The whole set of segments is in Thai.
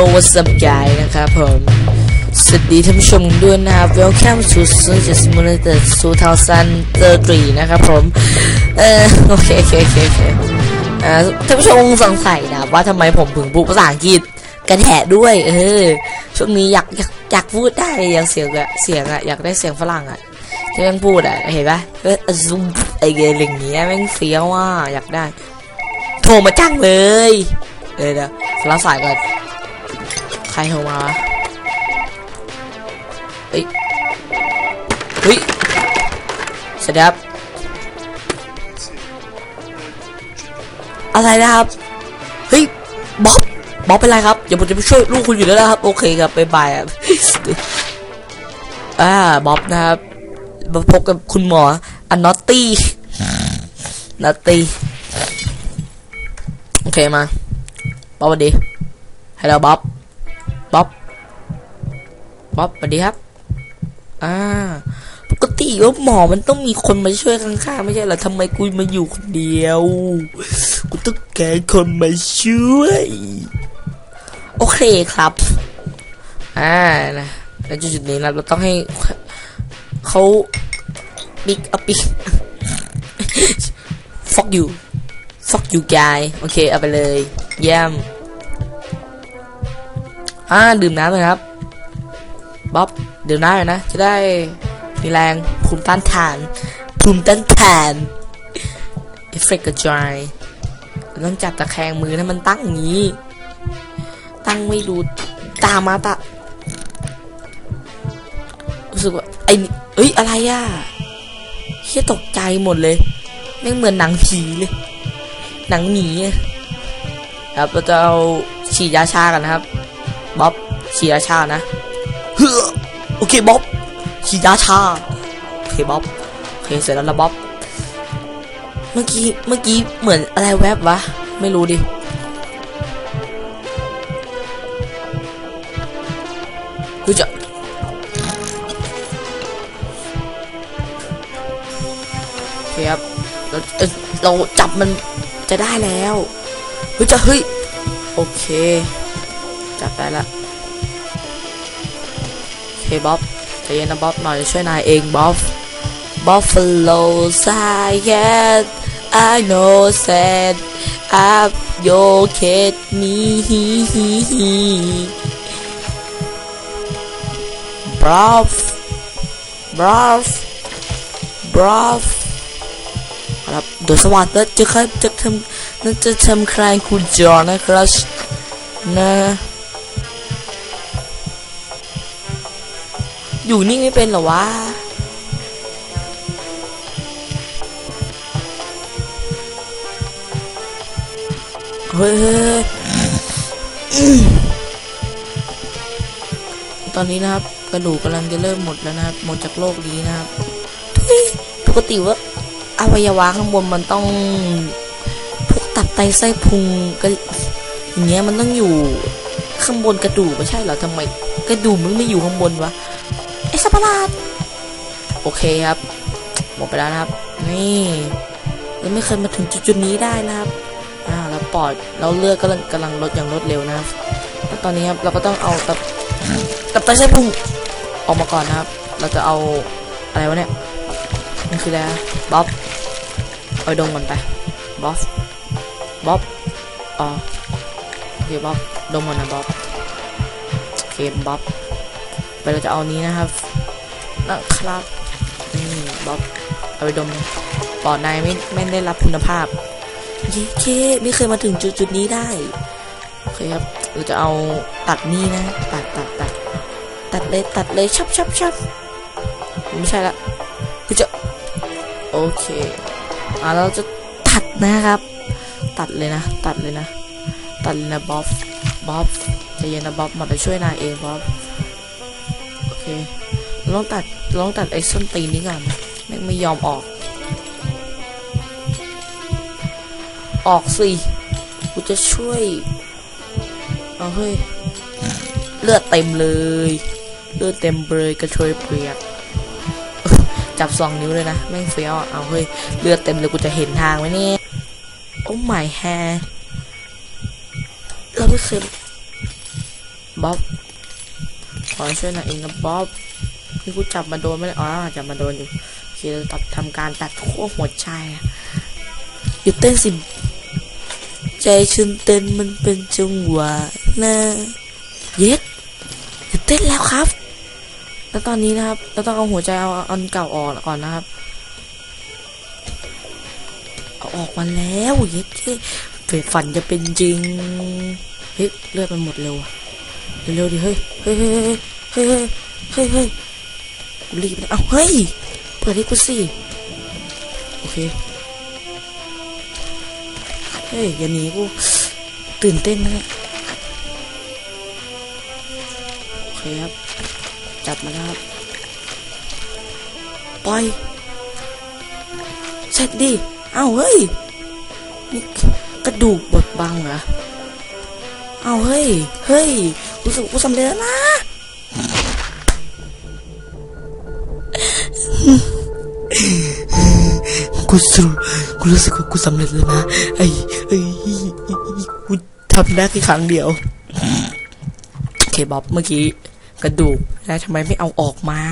Hello what's up guys นะครับผมสวัสดีท่านผู้ชมด้วยนะครับ Welcome to Sunset Simulator 2033นะครับผม เออโอเคโอเคโอเคโอเคอ่อท่านผู้ชมคงสงสัยนะว่าทำไมผมถึงพูดภาษาอังกฤษกันแหะด้วย เออ ช่วงนี้อยากอยากอยากพูดได้อยากเสียงอะเสียงอะอยากได้เสียงฝรั่งอะที่แม่งพูดอะเห็นปะเออซูมไอเกลอย่างเงี้ยแม่งเฟี้ยวอะอยากได้ โทรมาจ้างเลยเดี๋ยวเดี๋ยวรับสายก่อน รโทรมาเฮ้ยเฮ้ยสวัสดีครับ อะไรนะครับ เฮ้ยบ๊อบบ๊อบเป็นไรครับเดี๋ยวผมจะไปช่วยลูกคุณอยู่แล้วนะครับ โอเคครับบ๊ายบายครับอ่าบ๊อบนะครับมาพบกับคุณหมออันนอตตี้นอตตี้โอเคมาบ๊อบสวัสดีฮัลโหลบอบบ๊อบ บ๊อบสวัสดีครับ อ่า ปกติว่าหมอมันต้องมีคนมาช่วยข้างๆไม่ใช่เหรอทำไมกูมาอยู่คนเดียว กูต้องแการคนมาช่วย โอเคครับ อ่านะแล้วจุดนี้นะเราต้องให้เขาปิกอปิก fuck you fuck you guy โอเค เอาไปเลย เยี่ยม อ่า ดื่มน้ำเลยครับ บ๊อบเดื่มน้ำหน่อยนะ จะได้มีแรงภูมิต้านทานภูมิต้านทานเอฟเฟกต์กระจายต้องจับตะแคงมือให้มันตั้งอย่างนี้ ตั้งไม่ดูตามมาตะรู้สึกว่าไอ้เอ้ยอะไรอะเฮียตกใจหมดเลยไม่เหมือนหนังผีเลย หนังหนีครับเราจะเอาฉีดยาชากันนะครับบ๊อบฉีดยาชานะ เฮ้อโอเคบ๊อบฉีดยาชาโอเคบ๊อบโอเคเสร็จแล้วละบ๊อบเมื่อกี้เมื่อกี้เหมือนอะไรแวบวะ ไม่รู้ดิ กูจะโอเคครับเราเราจับมันจะได้แล้ว เฮ้ยจะเฮ้ย โอเค จับได้ละโอ เคบ๊อบใจเย็นนะบ๊อบหน่อยช่วยนายเองบ๊อบ Buffalo side I know said up your kid me Bruv Bruv Bruv ครับโดยสวัสดิ์จะครับจะทำนั่นจะทำใครคุณจอนะครับนะ อยู่นิ่งไม่เป็นเหรอวะ เฮ้ยตอนนี้นะครับ กระดูกกำลังจะเริ่มหมดแล้วนะครับ หมดจากโลกนี้นะครับ ปกติว่าอวัยวะข้างบนมันต้องพวกตับไตไส้พุงก็อย่างเงี้ยมันต้องอยู่ข้างบนกระดูกไม่ใช่เหรอทำไม กระดูกมันไม่อยู่ข้างบนวะ ไอสัตว์ประหลาดโอเคครับ หมดไปแล้วนะครับ นี่ยังไม่เคยมาถึงจุดๆนี้ได้นะครับอ่าแล้วปอดเราเลือดกำลังกำลังลดอย่างรวดเร็วนะครับตอนนี้ครับเราก็ต้องเอาตับตับไตไส้พุงออกมาก่อนนะครับ เราจะเอาอะไรวะเนี่ยนี่คืออะไรบ๊อบเอาไปดมก่อนไปบ๊อบบ๊อบอ๋อโอเคบ๊อบดมก่อนนะบ๊อบโอเคบ๊อบ เราจะเอานี้นะครับนะครับนี่บ๊อบเอาไปดมปอดนายไม่ไม่ได้รับคุณภาพเย้เคไม่เคยมาถึงจุดจุดนี้ได้โอเคครับเราจะเอาตัดนี่นะ ตัดตัดตัดตัดเลยตัดเลยชับชับชับไม่ใช่ละกูจะโอเคอ่าเราจะตัดนะครับ ตัดเลยนะ ตัดเลยนะ ตัดเลยนะบ๊อบบ๊อบใจเย็นนะบ๊อบมาไปช่วยนายเองบ๊อบ เคเราต้องตัดเราต้องตัดไอ้ส้นตีนนี้ก่อนแม่งไม่ยอมออก ออกสิกูจะช่วย เอาเฮ้ย เลือดเต็มเลย เลือดเต็มเลยกระชวยเปรียก จับสองนิ้วเลยนะ แม่งเฟี้ยวเอาเฮ้ย เลือดเต็มเลยกูจะเห็นทางไหมเนี่ย โอ้ไม่แฮเราไม่เคยบ๊อบ ขอช่วยหน่อยเองนะบ๊อบนี่กูจับมาโดนไม่ได้อ๋อจับมาโดนอยู่โอเคเราตัดทำการตัดขั้วหัวใจหยุดเต้นสิใจฉันเต้นมันเป็นจังหวะนะเย็ดหยุดเต้นแล้วครับ แล้วตอนนี้นะครับ เราต้องเอาหัวใจเอาอันเก่าออกก่อนนะครับเอาออกมาแล้วเย็ดเฟดฝันจะเป็นจริงเฮ้ยเลือดมันหมดเร็วอะ เร็วๆดิเฮ้ยเฮ้ยเฮ้ยเฮ้ยเฮ้ยเฮ้ยกูรีบนะเอาเฮ้ยเปิดให้กูสิโอเคเฮ้ยอย่าหนีกูตื่นเต้นนะเนี่ยโอเคครับ จับมาแล้วครับปล่อยเสร็จดิเอ้าเฮ้ยนี่กระดูกบดบังเหรอ เอ้าเฮ้ย เฮ้ยู้สึกกูสำเร็จแล้วนะกูสูกูรู้สึกว่ากูสำเร็จแล้วนะไอ้ไอ้กูทำได้แค่ครั้งเดียวโอเคบ๊อบเมื่อกี้กระดูกแล้วทำไมไม่เอาออกมา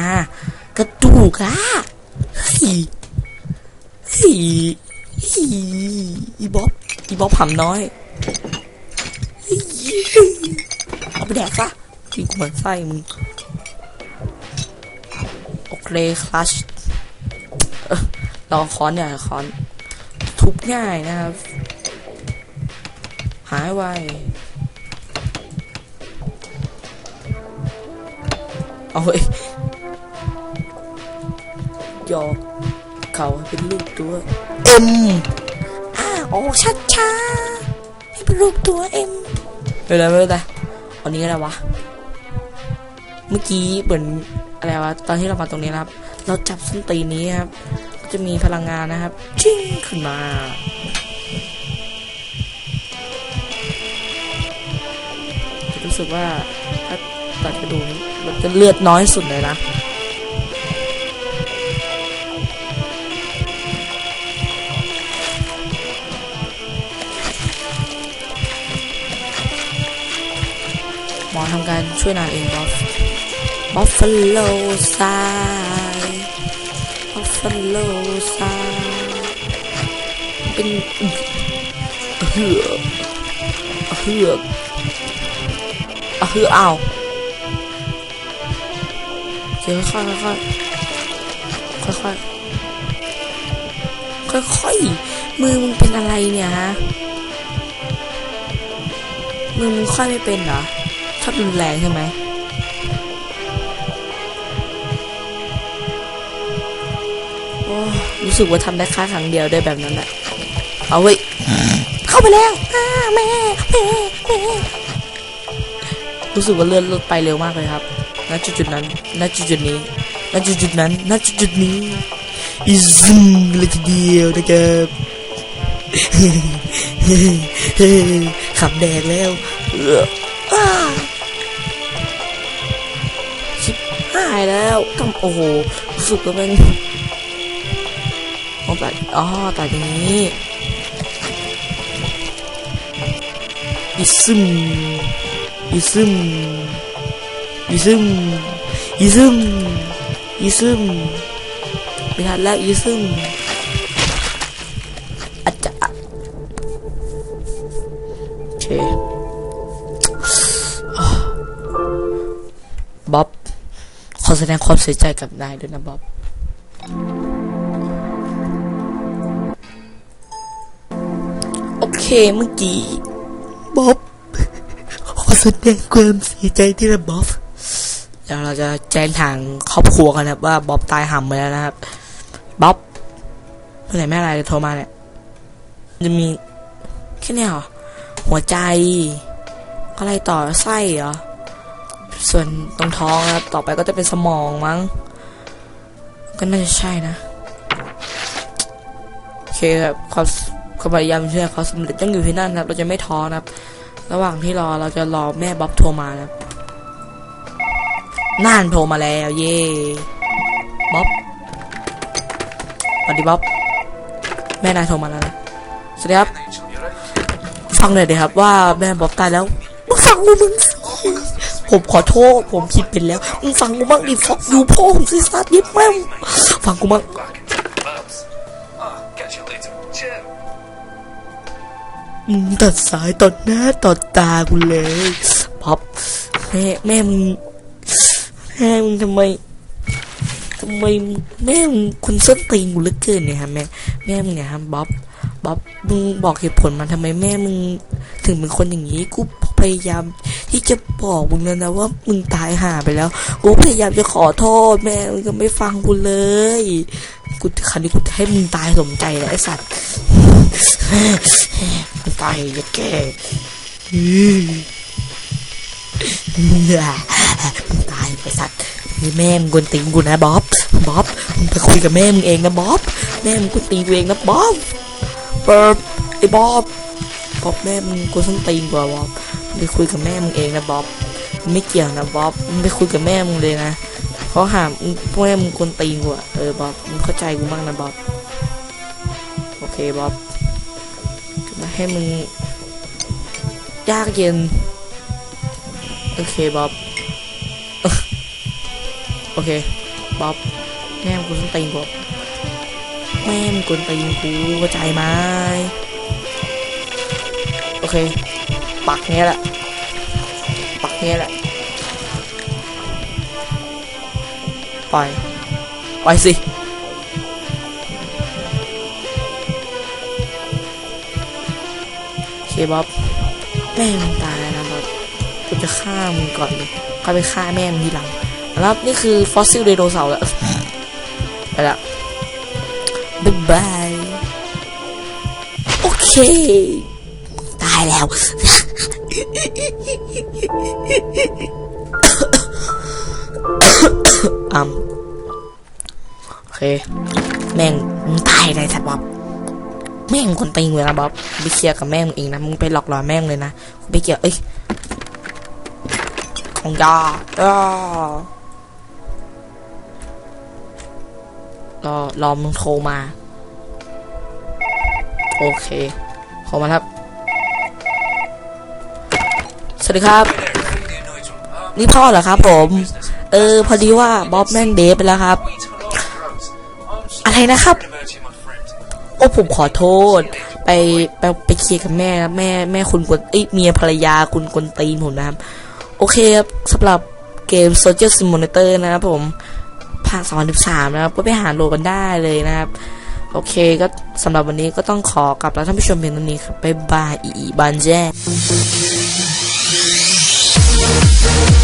กระดูกอะเฮ้ยเฮ้ยเฮ้ยอีบ๊อบอีบ๊อบผำน้อย ไปแดกซะกินกูเหมือนไส้มึง โอเคคลัชเอ้อลองค้อนเนี่ยค้อน ทุบง่ายนะครับ หายไวเอาเว้ยยอเขาเป็นรูปตัวเอ็มอ่าออกชัดช้าให้เป็นรูปตัวเอ็มไม่เป็นไรไม่เป็นไร อนนี้ก็ได้วะ เมื่อกี้เหมือนอะไรวะ ตอนที่เรามาตรงนี้นะครับ เราจับส้นตีนนี้ครับก็จะมีพลังงานนะครับ จิ้งขึ้นมาจะรู้สึกว่าถ้าตัดกระดูกมันจะเลือดน้อยสุดเลยนะ มอทำการช่วยนานเองบอสบัฟฟาโลซายบัฟฟาโลซายเป็นเหือกเหือกเหือกอ้าวเดี๋ยวค่อยค่อยค่อยค่อยค่อยค่อยมือมึงเป็นอะไรเนี่ยฮะ มือมึงค่อยไม่เป็นเหรอ อบรุนแรงใช่ไหมโอ้รู้สึกว่าทำได้แค่ครั้งเดียวได้แบบนั้นแหละ เอาเว้ย เข้าไปแล้วอ้าแม่แม่แม่รู้สึกว่าเลื่อนลดไปเร็วมากเลยครับณจุดจุดนั้นณจุดจุดนี้ณจุดจุดนั้นณจุดจุดนี้อีซึมเลยทีเดียวนะครับขับแดงแล้วายแล้วทำโอ้โหรู้สึกว่ามันอ๋อตัดอ๋อตัดอย่างนี้อีซึมอีซึมอีซึมอีซึมอีซึมไม่ทันแล้วอีซึมอาจจะโอเค แสดงความเสียใจกับนายด้วยนะบ๊อบโอเคเมื่อกี้บ๊อบขอแสดงความเสียใจที่นะบ๊อบเดี๋ยวเราจะแจ้งทางครอบครัวกันนะครับว่าบ๊อบตายห่ำไปแล้วนะครับบ๊อบเมื่อไหร่แม่อะไรจะโทรมาเนี่ยจะมีแค่เนี้ยเหรอหัวใจ อะไรต่อไส้เหรอ ส่วนตรงท้องนะครับต่อไปก็จะเป็นสมองมั้ง ก็น่าจะใช่นะโอเคครับความความพยายามเชื่อเขาสำเร็จยังอยู่ที่นั่นนะครับ เราจะไม่ท้อนะครับ ระหว่างที่รอเราจะรอแม่บ๊อบโทรมานะครับน่านโทรมาแล้ว เย่บ๊อบสวัสดีบ๊อบแม่นายโทรมาแล้วนะสวัสดีครับ ฟังหน่อยดีครับว่าแม่บ๊อบตายแล้วมึงฟังกูมึง ผมขอโทษ ผมผิดไปแล้ว มึงฟังกูบ้างดิฟอกยูพ่อผมสิสัตว์ยิบแม่งฟังกูบ้างมึงตัดสายต่อหน้าต่อตากูเลยป๊อปแม่แม่มึงแม่มึงทำไมทำไมแม่มึงคุณส้นตีนกูเหลือเกินเนี่ยฮะแม่แม่มึงเนี่ยฮะบ๊อบบ๊อบมึงบอกเหตุผลมาทำไมแม่มึงถึงเป็นคนอย่างนี้กูพยายาม ที่จะบอกมึงแล้วนะว่ามึงตายห่าไปแล้วกูพยายามจะขอโทษแม่มึงก็ไม่ฟังกูเลยกูคราวนี้กูจะให้มึงตายสมใจแล้วไอ้สัตว์มึงตายอย่าแก่มึงตายไปสัตว์นี่แม่มึงกวนตีนกูนะบ๊อบบ๊อบมึงไปคุยกับแม่มึงเองนะบ๊อบแม่มึงกวนตีนกูเองนะบ๊อบเปิดไอ้บ๊อบบ๊อบแม่มึงกวนส้นตีนกว่าบ๊อบ ไปคุยกับแม่มึงเองนะบ๊อบไม่เกี่ยวนะบ๊อบมึงไปคุยกับแม่มึงเลยนะเขาหามมึงแม่มึงกวนตีกูอะเออบ๊อบมึงเข้าใจกูบ้างนะบ๊อบโอเคบ๊อบมาให้มึงยากเย็นโอเคบ๊อบโอเคบ๊อบแม่มงกูส้นตีกูแม่มึงกวนตีกูเข้าใจไหมโอเค ปักเนี้ยแหละ ปักเนี้ยแหละ ไปล่อยปสิ เคบ๊อบแม่มึงตายแล้วนะบ๊อบกูจะฆ่ามึงก่อนเลยค่อยไปฆ่าแม่มึงทีหลังแล้วนี่คือฟอสซิลไดโนเสาร์แล้วไปละบ๊ายบาย โอเค ตายแล้ว อืมโอเค แม่งมึงตายเลยสัตว์บ๊อบแม่งคนตีงเลยนะบ๊อบไปเคลียร์กับแม่งเองนะมึงไปหลอกหลอนแม่งเลยนะไปเกี่ยวเอ้ยของยาอ้ารอรอมึงโทรมา โอเคโทรมาครับ สวัสดีครับ นี่พ่อเหรอครับผม เออ พอดีว่าบ๊อบแม่งเดฟไปแล้วครับ อะไรนะครับ โอ้ผมขอโทษ ไปไปไปเคลียร์กับแม่นะแม่แม่คุณกวนเอ้ยเมียภรรยาคุณกวนตีนผมนะครับ โอเคครับสำหรับเกม Soldier Simulator นะครับผมภาค2013นะครับ ก็ไปหาโหลดกันได้เลยนะครับ โอเคก็สำหรับวันนี้ก็ต้องขอกลับแล้วท่านผู้ชมเพียงเท่านี้ครับบ๊ายบายอีอีบานแจ้ Thank you.